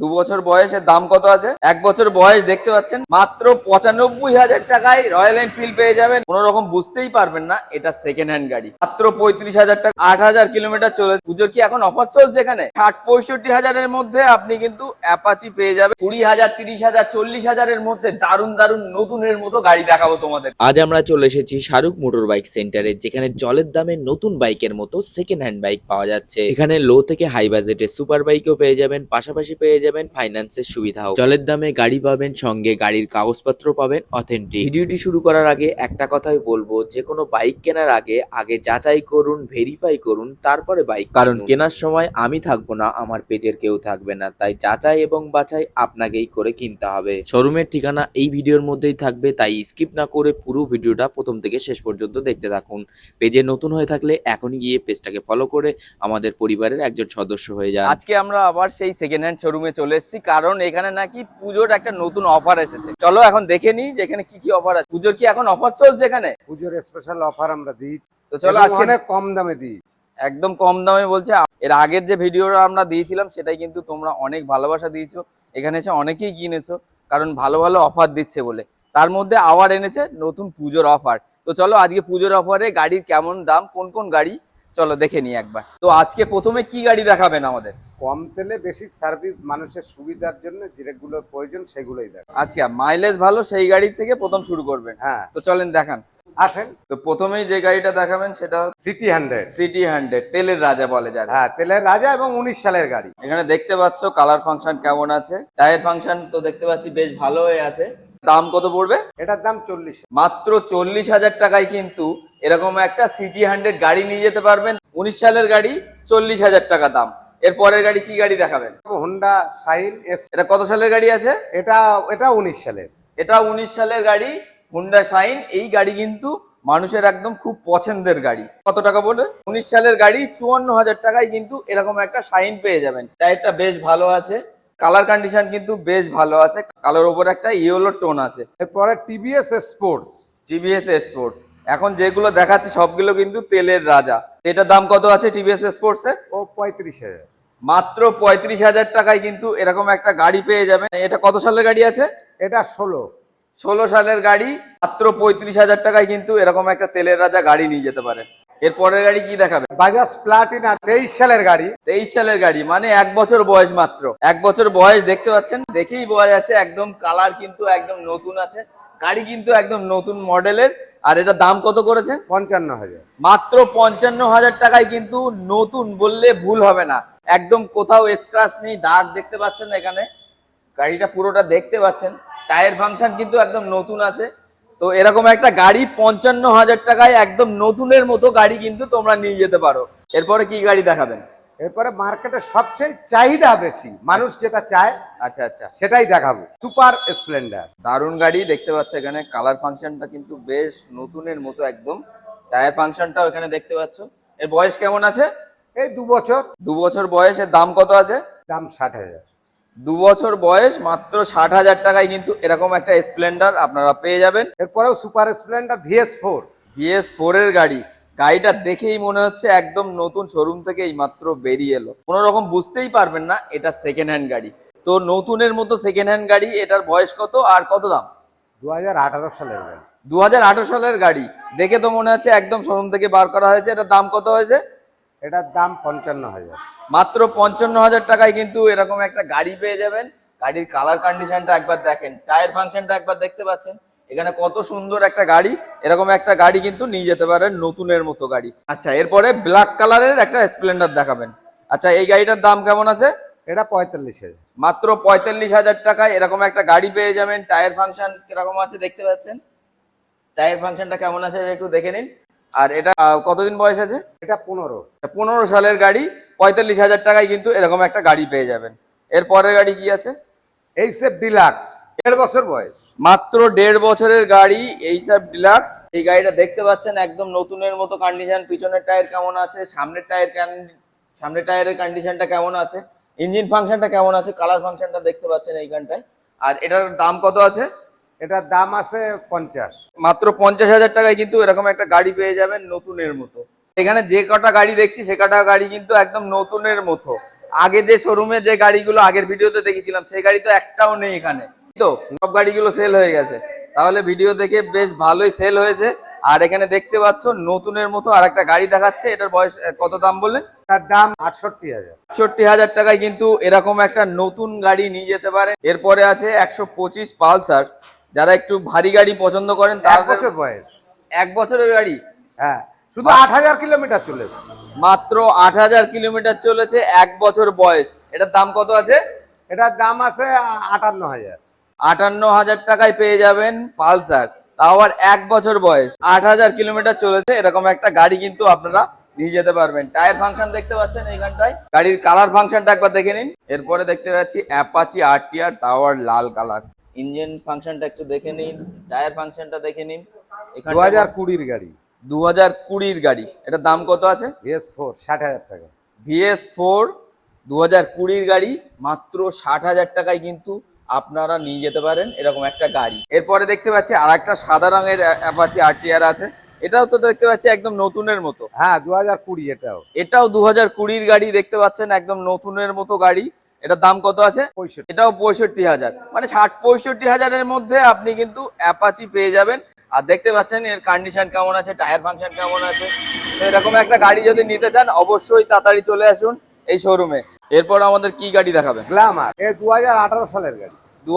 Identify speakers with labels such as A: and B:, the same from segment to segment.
A: দু বছর বয়সের দাম কত আছে? এক বছর বয়স দেখতে পাচ্ছেন, মাত্র পঁচানব্বই হাজার টাকায় রয়্যাল এনফিল্ড পেয়ে যাবেন। কোন রকম বুঝতেই পারবেন না, এটা সেকেন্ড হ্যান্ড গাড়ি। মাত্র পঁয়ত্রিশ হাজার টাকা, আট হাজার কিলোমিটার চলে। পুজোর কি এখন অফার চলছে এখানে? ষাট পঁয়ষট্টি হাজারের মধ্যে আপনি কিন্তু অ্যাপাচি পেয়ে যাবেন। কুড়ি হাজার, তিরিশ হাজার, চল্লিশ হাজারের মধ্যে দারুণ দারুণ, নতুনের মতো গাড়ি দেখাবো তোমাদের।
B: আজ আমরা চলে এসেছি শাহরুখ মোটর বাইক সেন্টারে যেখানে জলের দামে নতুন বাইকের মতো সেকেন্ড হ্যান্ড বাইক পাওয়া যাচ্ছে। এখানে লো থেকে হাই বাজেটের সুপার বাইকও পেয়ে যাবেন, পাশাপাশি পেয়ে যাবেন ফাইন্যান্সের সুবিধাও। জলের দামে গাড়ি পাবেন সঙ্গে, গাড়ির কাগজপত্র পাবেন অথেন্টিক ভিডিওটি শুরু করার আগে একটা কথাই বলব, যে কোনো বাইক কেনার আগে আগে যাচাই করুন ভেরিফাই করুন, তারপরে বাইক কারণ কেনার সময় আমি থাকব না, আমার পেজের কেউ থাকবে না, তাই যাচাই এবং বাছাই আপনাকেই করে কিনতে হবে। শোরুমের ঠিকানা এই ভিডিওর মধ্যেই থাকবে, তাই স্কিপ না করে পুরো ভিডিওটা প্রথম থেকে শেষ পর্যন্ত দেখতে থাকুন। পেজে নতুন হয়ে থাকলে এখনই গিয়ে পেজটাকে ফলো করে আমাদের পরিবারের একজন সদস্য হয়ে যান।
A: আজকে আমরা আবার সেই সেকেন্ড হ্যান্ড শোরুমে চলে এসেছি কারণ এখানে নাকি পুজোর একটা নতুন অফার এসেছে। চলো এখন দেখে নিই যে এখানে কি কি অফার আছে। পুজোর কি এখন অফার চলছে এখানে?
C: পুজোর স্পেশাল অফার আমরা দিই
A: তো চলো আজকে
C: অনেক কম দামে দিয়েছি।
A: একদম কম দামে বলছে। এর আগের যে ভিডিওটা আমরা দিয়েছিলাম সেটাই কিন্তু তোমরা অনেক ভালোবাসা দিয়েছ। এখানে এসে অনেকেই কিনেছো কারণ ভালো ভালো অফার দিচ্ছে বলে। তার মধ্যে আবার এনেছে নতুন পুজোর অফার তো চলো আজকে পুজোর অফারে গাড়ির কেমন দাম কোন কোন গাড়ি চলো দেখে নিই একবার। তো আজকে প্রথমে কি গাড়ি দেখাবেন আমাদের?
C: কম তেলে বেশি সার্ভিস মানুষের সুবিধার জন্য যেগুলো প্রয়োজন সেগুলোই দেখ।
A: আচ্ছা মাইলেজ ভালো সেই গাড়ি থেকে প্রথম শুরু করবেন।
C: হ্যাঁ।
A: তো চলেন দেখান।
C: আসেন।
A: তো প্রথমেই যে গাড়িটা দেখাবেন সেটা
C: সিটি হান্ড্রেড
A: সিটি হান্ড্রেড তেলের রাজা বলে যারা।
C: হ্যাঁ তেলের রাজা এবং উনিশ সালের গাড়ি।
A: এখানে দেখতে পাচ্ছ কালার ফাংশন কেমন আছে। টায়ার ফাংশন তো দেখতে পাচ্ছি বেশ ভালো হয়ে আছে। দাম কত পড়বে?
C: এটার দাম চল্লিশ।
A: মাত্র চল্লিশ হাজার টাকায় কিন্তু এরকম একটা সিটি হান্ড্রেড গাড়ি নিয়ে যেতে পারবেন। উনিশ সালের গাড়ি চল্লিশ হাজার টাকা দাম। এর পরের গাড়ি কি গাড়ি দেখাবেন?
C: হোন্ডা সাইন এস
A: এটা কত সালের গাড়ি আছে?
C: এটা এটা উনিশ সালের।
A: এটা উনিশ সালের গাড়ি হুন্ডা শাইন এই গাড়ি কিন্তু মানুষের একদম খুব পছন্দের গাড়ি। কত টাকা বলে উনিশ সালের গাড়ি চুয়ান্ন হাজার টাকায় কিন্তু এরকম একটা শাইন পেয়ে যাবেন। টায়ারটা বেশ ভালো আছে। কালার কন্ডিশন কিন্তু বেশ ভালো আছে। কালোর ওপর একটা ইয়েলো টোন আছে।
C: এরপরে টিভিএস স্পোর্টস
A: টিভিএস স্পোর্টস এখন যেগুলো দেখাচ্ছে সবগুলো কিন্তু তেলের রাজা। এটার দাম কত আছে টিভিএস স্পোর্টস এর
C: ও পঁয়ত্রিশ হাজার।
A: মাত্র পঁয়ত্রিশ হাজার টাকায় কিন্তু এরকম একটা গাড়ি পেয়ে যাবেন। এটা কত সালের গাড়ি আছে?
C: এটা ষোলো।
A: ষোলো সালের গাড়ি মাত্র পঁয়ত্রিশ হাজার টাকায় কিন্তু এরকম একটা তেলের রাজা গাড়ি নিয়ে যেতে পারে। এর পরের গাড়ি কি দেখাবে?
C: বাজাজ প্লাটিনা তেইশ সালের গাড়ি।
A: তেইশ সালের গাড়ি মানে এক বছর বয়স মাত্র। এক বছর বয়স দেখতে পাচ্ছেন? দেখেই বোঝা যাচ্ছে একদম কালার কিন্তু একদম নতুন আছে। গাড়ি কিন্তু একদম নতুন মডেলের আর এটা দাম কত করেছেন?
C: পঞ্চান্ন হাজার
A: মাত্র পঞ্চান্ন হাজার টাকায় কিন্তু নতুন বললে ভুল হবে না। একদম কোথাও স্ক্রাচ নেই দাগ দেখতে পাচ্ছেন এখানে। গাড়িটা পুরোটা দেখতে পাচ্ছেন। টায়ার ফাংশন কিন্তু একদম নতুন আছে। তো এরকম একটা গাড়ি পঞ্চান্ন হাজার টাকায় একদম নতুনের মতো গাড়ি কিন্তু তোমরা নিয়ে যেতে পারো। এরপরে কি গাড়ি দেখাবেন?
C: এরপরে মার্কেটে সবচেয়ে চাহিদা বেশি। মানুষ যেটা চায়
A: আচ্ছা আচ্ছা।
C: সেটাই দেখাবো। সুপার স্প্লেন্ডার
A: দারুণ গাড়ি দেখতে পাচ্ছ এখানে। কালার ফাংশনটা কিন্তু বেশ নতুনের মতো একদম। টায়ার ফাংশনটাও এখানে দেখতে পাচ্ছ। এর বয়স কেমন আছে?
C: এই দু বছর।
A: দু বছর বয়সের দাম কত আছে?
C: দাম ষাট হাজার।
A: দু বছর বয়স মাত্র ষাট হাজার টাকায় কিন্তু এরকম একটা স্প্লেন্ডার আপনারা পেয়ে যাবেন।
C: এরপরেও Super Splendor VS four
A: BS four এর গাড়ি। গাড়িটা দেখেই মনে হচ্ছে একদম নতুন শোরুম থেকে এই মাত্র বেরিয়ে এলো। কোনো রকম বুঝতেই পারবেন না এটা সেকেন্ড হ্যান্ড গাড়ি। তো নতুনের মতো সেকেন্ড হ্যান্ড গাড়ি এটার বয়স কত আর কত দাম?
C: দু হাজার আঠারো সালের গাড়ি।
A: দু হাজার আঠেরো সালের গাড়ি। দেখে তো মনে হচ্ছে একদম শোরুম থেকে বার করা হয়েছে। এটার দাম কত হয়েছে?
C: এটার দাম পঞ্চান্ন হাজার।
A: মাত্র পঞ্চান্ন হাজার টাকায় কিন্তু এরকম একটা গাড়ি পেয়ে যাবেন। গাড়ির কালার কন্ডিশনটা একবার দেখেন টায়ার ফাংশনটা একবার দেখতে পাচ্ছেন। এখানে কত সুন্দর একটা গাড়ি এরকম একটা গাড়ি কিন্তু নিয়ে যেতে পারেন নতুনের মতো গাড়ি। আচ্ছা এরপরে ব্ল্যাক কালারের একটা স্প্লেন্ডার দেখাবেন। আচ্ছা এই গাড়িটার দাম কেমন আছে?
C: এটা পঁয়তাল্লিশ হাজার।
A: মাত্র পঁয়তাল্লিশ হাজার টাকায় এরকম একটা গাড়ি পেয়ে যাবেন। টায়ার ফাংশন কীরকম আছে দেখতে পাচ্ছেন? টায়ার ফাংশনটা কেমন আছে একটু দেখে নিন। আর এটা কতদিন বয়স আছে?
C: এটা পনেরো।
A: পনেরো সালের গাড়ি পঁয়তাল্লিশ হাজার টাকায় কিন্তু এরকম একটা গাড়ি পেয়ে যাবেন। এর পরের গাড়ি কি আছে?
C: এই সেফ ডিলাক্স। দেড় বছর বয়স।
A: মাত্র দেড় বছরের গাড়ি এইসব ডিলাক্স। এই গাড়িটা দেখতে পাচ্ছেন একদম নতুনের মতো কন্ডিশন পিছনের টায়ার কেমন আছে সামনের টায়ার সামনের টায়ারের কন্ডিশনটা কেমন আছে ইঞ্জিন ফাংশনটা কেমন আছে কালার ফাংশনটা দেখতে পাচ্ছেন এইখানটায়। আর এটার দাম কত আছে?
C: এটার দাম আছে পঞ্চাশ।
A: মাত্র পঞ্চাশ হাজার টাকায় কিন্তু এরকম একটা গাড়ি পেয়ে যাবেন নতুনের মতো। এখানে যে কটা গাড়ি দেখছি সে কটা গাড়ি কিন্তু একদম নতুনের মতো। আগে যে শোরুমে যে গাড়িগুলো আগের ভিডিওতে দেখেছিলাম সেই গাড়ি তো একটাও নেই এখানে। তো সব গাড়িগুলো সেল হয়ে গেছে। তাহলে ভিডিও দেখে বেশ ভালোই সেল হয়েছে। আর এখানে দেখতে পাচ্ছ নতুনের মতো আর একটা গাড়ি দেখাচ্ছে। এটার বয়স কত দাম বললেন?
C: তার দাম আটষট্টি হাজার।
A: আটষট্টি হাজার টাকায় কিন্তু এরকম একটা নতুন গাড়ি নিয়ে যেতে পারে এরপরে আছে একশো পঁচিশ পালসার। যারা একটু ভারী গাড়ি পছন্দ করেন তার
C: বছর বয়স।
A: এক বছরের গাড়ি?
C: হ্যাঁ শুধু আট হাজার কিলোমিটার চলেছে।
A: মাত্র আট হাজার কিলোমিটার চলেছে এক বছর বয়স। এটার দাম কত আছে?
C: এটার দাম আছে আটান্ন হাজার।
A: আটান্ন হাজার টাকায় পেয়ে যাবেন পালসার। তাও আবার এক বছর বয়স। আট হাজার কিলোমিটার চলেছে এরকম একটা গাড়ি কিন্তু আপনারা নিয়ে যেতে পারবেন। টায়ার ফাংশন দেখতে পাচ্ছেন এইখানটায়। গাড়ির কালার ফাংশনটা একবার দেখে নিন। এরপরে দেখতে পাচ্ছি অ্যাপাচি আর টি আর তাও আর লাল কালার। ইঞ্জিন ফাংশনটা একটু দেখে নিন। টায়ার ফাংশনটা দেখে নিন।
C: দু হাজার কুড়ির গাড়ি।
A: দু হাজার কুড়ির গাড়ি। এটার দাম কত আছে?
C: ভিএস ফোর ষাট হাজার টাকা।
A: ভিএস ফোর দু হাজার কুড়ির গাড়ি মাত্র ষাট হাজার টাকায় কিন্তু আপনারা নিয়ে যেতে পারেন এরকম একটা গাড়ি। এরপরে দেখতে পাচ্ছি আর একটা সাদা রঙের অ্যাপাচি আরটিআর আছে। এটাও তো দেখতে পাচ্ছি একদম নতুনের মতো।
C: হ্যাঁ দু হাজার কুড়ি এটাও।
A: এটাও দু হাজার কুড়ির গাড়ি দেখতে পাচ্ছেন একদম নতুনের মতো গাড়ি। এটার দাম কত আছে? এটাও পঁয়ষট্টি হাজার। মানে ষাট পঁয়ষট্টি হাজারের মধ্যে আপনি কিন্তু অ্যাপাচি পেয়ে যাবেন। আর দেখতে পাচ্ছেন এর কন্ডিশন কেমন আছে টায়ার ফাংশন কেমন আছে। তো এরকম একটা গাড়ি যদি নিতে চান অবশ্যই তাড়াতাড়ি চলে আসুন এই শোরুমে এরপর আমাদের কি গাড়ি দেখাবেন?
C: গ্লামার এ দু আঠারো সালের গাড়ি।
A: দু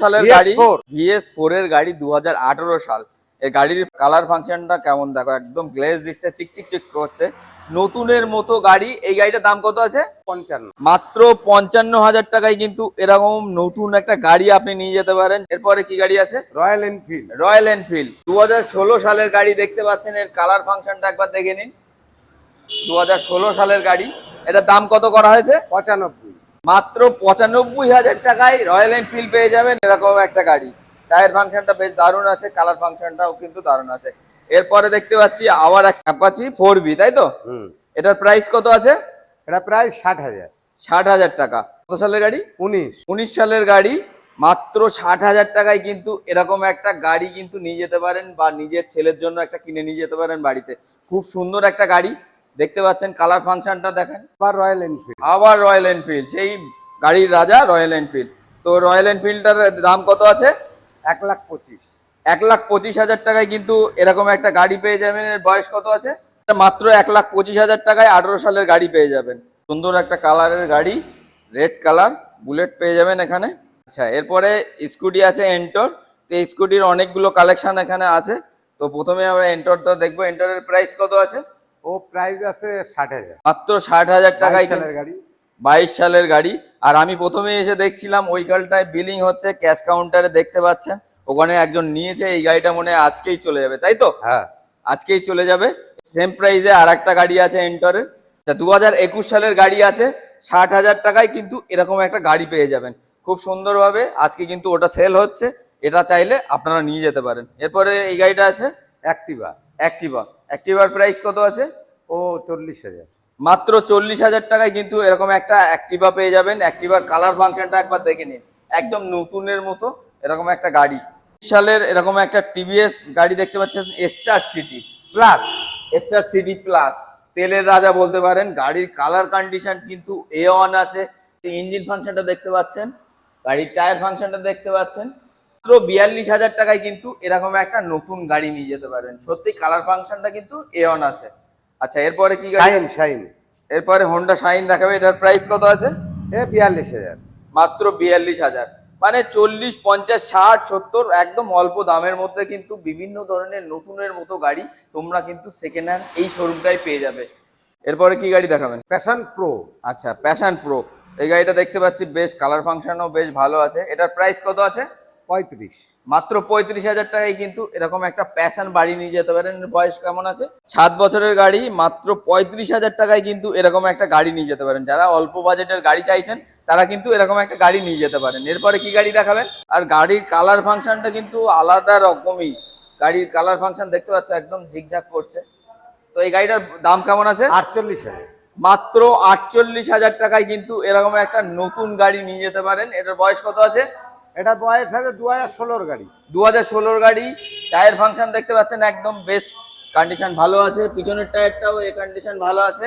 A: সালের গাড়ি ভিএস ফোর এর গাড়ি দুহাজার আঠেরো সাল। এই গাড়ির কালার ফাংশনটা কেমন দেখো? একদম গ্লেজ দিচ্ছে চিকচিক চিক করছে। নতুনের মতো গাড়ি এই গাড়িটার দাম কত আছে?
C: পঞ্চান্ন।
A: মাত্র পঞ্চান্ন হাজার টাকায় কিন্তু এরকম নতুন একটা গাড়ি আপনি নিয়ে যেতে পারেন। এরপরে কি গাড়ি আছে?
C: রয়্যাল এনফিল্ড
A: রয়্যাল এনফিল্ড দু হাজার ষোলো সালের গাড়ি দেখতে পাচ্ছেন এর কালার ফাংশনটা একবার দেখে নিন। দু হাজার ষোলো সালের গাড়ি। এটার দাম কত করা হয়েছে?
C: পঁচানব্বই।
A: মাত্র পঁচানব্বই হাজার টাকায় রয়্যাল এনফিল্ড পেয়ে যাবেন এরকম একটা গাড়ি। টায়ার ফাংশনটা বেশ দারুণ আছে কালার ফাংশনটাও কিন্তু দারুণ আছে। এরপরে দেখতে পাচ্ছি আবার এক অ্যাপাচি ফোর বি তাই তো?
C: হুম।
A: এটার প্রাইস কত আছে?
C: এটা প্রায় ষাট হাজার।
A: ষাট হাজার টাকা। কত সালের গাড়ি?
C: উনিশ।
A: উনিশ সালের গাড়ি মাত্র ষাট হাজার টাকায় কিন্তু এরকম একটা গাড়ি কিন্তু নিয়ে যেতে পারেন বা নিজের ছেলের জন্য একটা কিনে নিয়ে যেতে পারেন বাড়িতে। খুব সুন্দর একটা গাড়ি। দেখতে পাচ্ছেন কালার ফাংশনটা দেখেন।
C: আবার রয়্যাল এনফিল্ড
A: আবার রয়্যাল এনফিল্ড সেই গাড়ির রাজা রয়্যাল এনফিল্ড তো রয়্যাল এনফিল্ডটার দাম কত আছে?
C: এক লাখ পঁচিশ।
A: এক লাখ পঁচিশ হাজার টাকায় কিন্তু এরকম একটা গাড়ি পেয়ে যাবেন। এর বয়স কত আছে? মাত্র এক লাখ পঁচিশ হাজার টাকায় আঠারো সালের গাড়ি পেয়ে যাবেন। সুন্দর একটা কালারের গাড়ি রেড কালার বুলেট পেয়ে যাবেন এখানে। আচ্ছা এরপরে স্কুটি আছে এন্টর তো এই স্কুটির অনেকগুলো কালেকশন এখানে আছে। তো প্রথমে আমরা এন্টরটা দেখব। এন্টরের প্রাইস কত আছে?
C: ও প্রাইস আছে ষাট হাজার।
A: মাত্র ষাট হাজার টাকায়
C: সালের গাড়ি।
A: বাইশ সালের গাড়ি। আর আমি প্রথমে এসে দেখছিলাম ওই গাড়িটায় বিলিং হচ্ছে ক্যাশ কাউন্টারে দেখতে পাচ্ছেন। ওখানে একজন নিয়েছে এই গাড়িটা মনে আজকেই চলে যাবে তাই তো?
C: হ্যাঁ।
A: আজকেই চলে যাবে। সেম প্রাইসে আর একটা গাড়ি আছে এন্টরের দু হাজার একুশ সালের গাড়ি আছে ষাট হাজার টাকায় কিন্তু এরকম একটা গাড়ি পেয়ে যাবেন। খুব সুন্দরভাবে আজকে কিন্তু ওটা সেল হচ্ছে। এটা চাইলে আপনারা নিয়ে যেতে পারেন। এরপরে এই গাড়িটা আছে?
C: অ্যাক্টিভা
A: অ্যাক্টিভা অ্যাক্টিভার প্রাইস কত আছে?
C: ও চল্লিশ হাজার।
A: মাত্র চল্লিশ হাজার টাকায় কিন্তু এরকম একটা অ্যাক্টিভা পেয়ে যাবেন। অ্যাক্টিভার কালার ফাংশনটা একবার দেখে নিন। একদম নতুনের মতো এরকম একটা গাড়ি। সালের এরকম একটা টিভিএস গাড়ি দেখতে পাচ্ছেন Star City
C: plus
A: Star City plus তেলের রাজা বলতে পারেন গাড়ির কালার কন্ডিশন কিন্তু এ ওয়ান আছে। ইঞ্জিন ফাংশনটা দেখতে পাচ্ছেন গাড়ির টায়ার ফাংশনটা দেখতে পাচ্ছেন। মাত্র বিয়াল্লিশ হাজার টাকায় কিন্তু এরকম একটা নতুন গাড়ি নিয়ে যেতে পারেন। সত্যি কালার ফাংশনটা কিন্তু এ ওয়ান আছে। আচ্ছা এরপরে কি গাড়ি?
C: শাইন শাইন
A: এরপরে হোন্ডা শাইন দেখাবে এটার প্রাইস কত আছে?
C: এ বিয়াল্লিশ হাজার।
A: মাত্র বিয়াল্লিশ হাজার। মানে চল্লিশ পঞ্চাশ ষাট সত্তর একদম অল্প দামের মধ্যে কিন্তু বিভিন্ন ধরনের নতুনের মতো গাড়ি তোমরা কিন্তু সেকেন্ড হ্যান্ড এই শোরুমটাই পেয়ে যাবে। এরপরে কি গাড়ি দেখাবেন?
C: প্যাশন প্রো
A: আচ্ছা প্যাশন প্রো এই গাড়িটা দেখতে পাচ্ছি বেশ কালার ফাংশনও বেশ ভালো আছে। এটার প্রাইস কত আছে?
C: পঁয়ত্রিশ।
A: মাত্র পঁয়ত্রিশ হাজার টাকায় কিন্তু এরকম একটা প্যাশন বাড়ি নিয়ে যেতে পারেন। বয়স কেমন আছে? সাত বছরের গাড়ি মাত্র পঁয়ত্রিশ হাজার টাকায় কিন্তু এরকম একটা গাড়ি নিয়ে যেতে পারেন। যারা অল্প বাজেটের গাড়ি চাইছেন তারা কিন্তু এরকম একটা গাড়ি নিয়ে যেতে পারেন। এরপরে কি গাড়ি দেখাবেন? আর গাড়ির কালার ফাংশনটা কিন্তু আলাদা রকমই। গাড়ির কালার ফাংশন দেখতে পাচ্ছ একদম ঝিকঝাক করছে। তো এই গাড়িটার দাম কেমন আছে?
C: আটচল্লিশ হাজার।
A: মাত্র আটচল্লিশ হাজার টাকায় কিন্তু এরকম একটা নতুন গাড়ি নিয়ে যেতে পারেন। এটার বয়স কত আছে?
C: এটা বয়স আছে দু হাজার ষোলোর গাড়ি।
A: দু হাজার ষোলোর গাড়ি। টায়ার ফাংশন দেখতে পাচ্ছেন, একদম বেশ কন্ডিশন ভালো আছে। পিছনের টায়ারটাও এই কন্ডিশন ভালো আছে।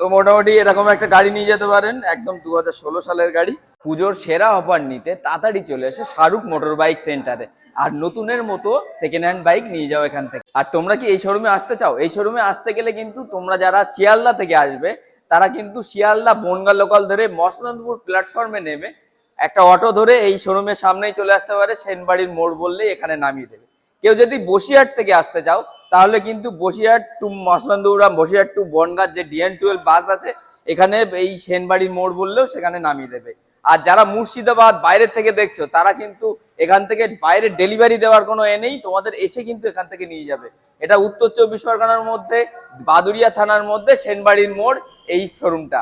A: তো মোটামুটি এরকম একটা গাড়ি নিয়ে যেতে পারেন, একদম দুহাজার ষোলো সালের গাড়ি। পুজোর সেরা অফার নিতে তাড়াতাড়ি চলে এসে শাহরুখ মোটর বাইক সেন্টারে আর নতুনের মতো সেকেন্ড হ্যান্ড বাইক নিয়ে যাও এখান থেকে। আর তোমরা কি এই শোরুমে আসতে চাও? এই শোরুমে আসতে গেলে কিন্তু তোমরা যারা শিয়ালদা থেকে আসবে, তারা কিন্তু শিয়ালদা, বনগা লোকাল ধরে মসনন্দপুর প্ল্যাটফর্মে নেমে একটা অটো ধরে এই শোরুমের সামনেই চলে আসতে পারে, সেনবাড়ির মোড় বললেই এখানে নামিয়ে দেবে। কেউ যদি বসিরহাট থেকে আসতে চাও, তাহলে কিন্তু বসিরহাট টু মসনন্দপুরা বসিরহাট টু বনগার যে ডিএন টুয়েলভ বাস আছে, এখানে এই সেনবাড়ির মোড় বললেও সেখানে নামিয়ে দেবে। আর যারা মুর্শিদাবাদ বাইরে থেকে দেখছ, তারা কিন্তু এখান থেকে বাইরে ডেলিভারি দেওয়ার কোনো এ নেই, তোমাদের এসে কিন্তু এখান থেকে নিয়ে যাবে। এটা উত্তর চব্বিশ পরগনার মধ্যে বাদুরিয়া থানার মধ্যে সেনবাড়ির মোড়, এই শোরুমটা।